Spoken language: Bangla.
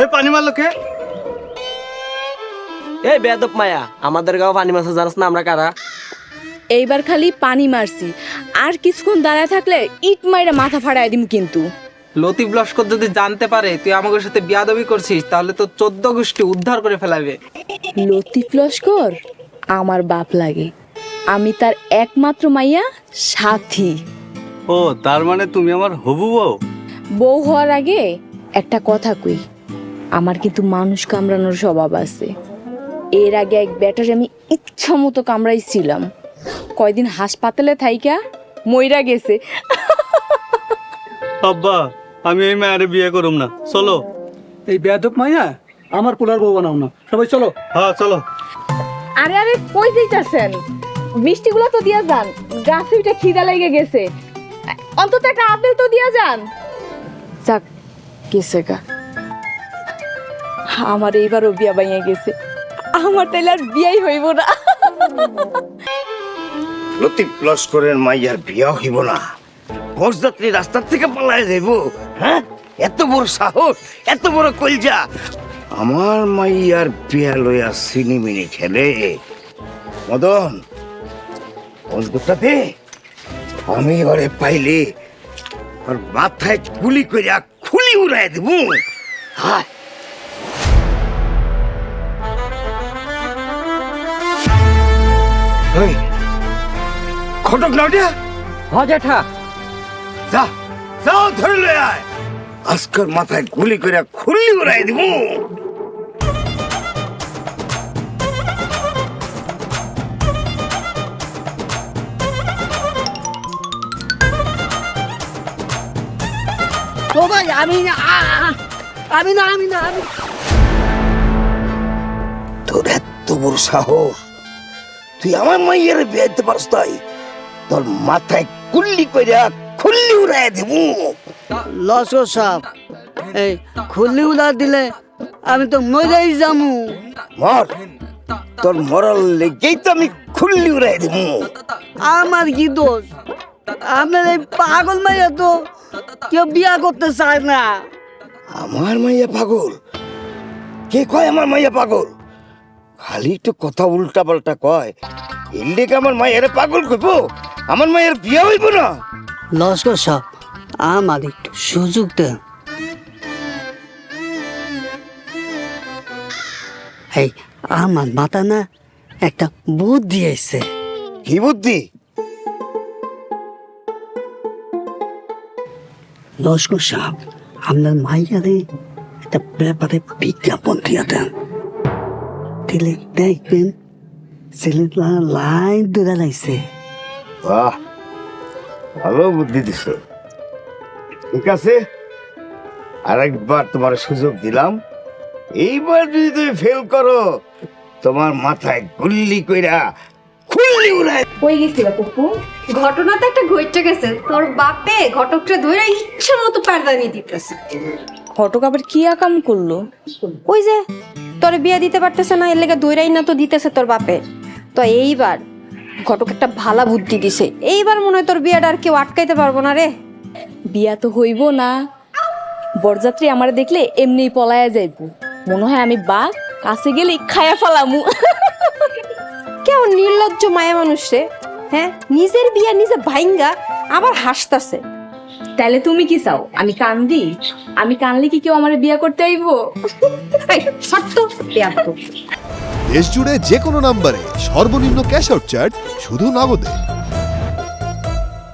এ পানি মারলো কে? এই বেদব মায়া আমাদের গাঁও পানি মাছ জানাস না আমরা কারা? এইবার খালি পানি মারছি। আর কিছুক্ষণ দাঁড়ায় থাকলে ইট মাইরা মাথা ফাড়ায় দিম কিন্তু। লতিফ লস্কর যদি জানতে পারে তুই আমাদের সাথে বিয়াদবি করছিস তাহলে তো চোদ্দ গোষ্ঠী উদ্ধার করে ফেলাবে। লতিফ লস্কর আমার বাপ লাগে। আমি তার একমাত্র মাইয়া সাথী। ও তার মানে তুমি আমার হবু বউ? বউ হওয়ার আগে একটা কথা কই আমার কিন্তু মানুষ কামড়ানোর স্বভাব আছে। এর আগে এক ব্যাটারে আমি ইচ্ছা মতো কামড়াইছিলাম। কয়দিন হাসপাতালে থাইকা মইরা গেছে। আব্বা আমি এই মায়ের বিয়ে করুম না। চলো। এই বেয়াদব মাইয়া আমার পোলার বউ বানাও না। সবাই চলো। হ্যাঁ চলো। আরে আরে কই যাইতাছেন? মিষ্টিগুলো তো দিয়া যান। গাছে উঠে খিদা লেগে গেছে। অন্তত একটা আপেল তো দিয়া যান। যাক গেছে গা। আমার এইবারও বিয়া বাইয়া গেছে। আমার তাইলে আর বিয়াই হইব না। লতিফ লস্করের মাইয়ার বিয়া হইব না। বসযাত্রী রাস্তার থেকে পালায় যাইব হ্যাঁ? এত বড় সাহস, এত বড় কলজা। আমার মাইয়ার বিয়া লইয়া সিনিমিনি খেলে। মদন অন্তটাতে আমি এবারে পাইলে আর মাথায় গুলি করিয়া খুলি উড়াই দেব। হায়! ওই, খটক নাউডিয়া হ জেঠা যা যাও ধরে লয়ে আয় আজকের মাথায় গুলি করে খুললি উড়াই দিব ও ভাই আমি না আমি না আমি না আমি তোর এত বড় সাহস তুই আমার মাইয়ের বিয়ে দিতে পারস তাই? তোর মাথায় গুল্লি করে খুললি উড়াই দিব লস্কর সাহেব এই খুললি উলা দিলে আমি তো মরেই যামু। মর তোর মরার লেগেই তো আমি খুললি উড়াই দিব আমার কি দোষ? আপনার এই পাগল মাইয়া তো কেউ বিয়া করতে চায় না। আমার মাইয়া পাগল? কে কয় আমার মাইয়া পাগল? খালি তো কথা উল্টা পাল্টা কয়। এর লেগে আমার মায়ের পাগল কইব? আমার মায়ের বিয়ে হইব না? লস্কর সাহেব আমার একটু সুযোগ দেন। এই আমার মাথা না একটা বুদ্ধি আইছে। কি বুদ্ধি? লস্কর সাহেব আপনার মাইয়ারে একটা ব্যাপারে বিজ্ঞাপন দিয়ে দেন। দিলে দেখবেন ছেলেটা লাইন ধরে লাইছে বাহ ভালো বুদ্ধি দিছ। ঠিক আছে আরেকবার তোমার সুযোগ দিলাম। এইবার যদি তুমি ফেল করো তোমার মাথায় গুল্লি কইরা খুল্লি উড়াই কই গেছিল পপু? ঘটনা তো একটা ঘটে গেছে। তোর বাপে ঘটকটা ধরে ইচ্ছা মতো পারদানি দিতেছে। ঘটক আবার কি আকাম করল? ওই যে? তোর বিয়ে দিতে পারতেছে না এর লেগে দৈরাই না তো দিতেছে তোর বাপে। তো এইবার ঘটক একটা ভালা বুদ্ধি দিছে। এইবার মনে হয় তোর বিয়াটা আর কেউ আটকাইতে পারব না রে। বিয়া তো হইব না। বরযাত্রী আমার দেখলে এমনি পলায়া যাইব। মনে হয় আমি বাঘ কাছে গেলে খায়া ফালামু। কেমন নির্লজ্জ মায়া মানুষ রে। হ্যাঁ নিজের বিয়া নিজে ভাইঙ্গা আবার হাসতাছে। তাহলে তুমি কি চাও? আমি কান্দি? আমি কানলে কি কেউ আমার বিয়া করতে আইব? দেশ জুড়ে যে কোনো নাম্বারে সর্বনিম্ন ক্যাশ আউট চার্জ শুধু নগদে।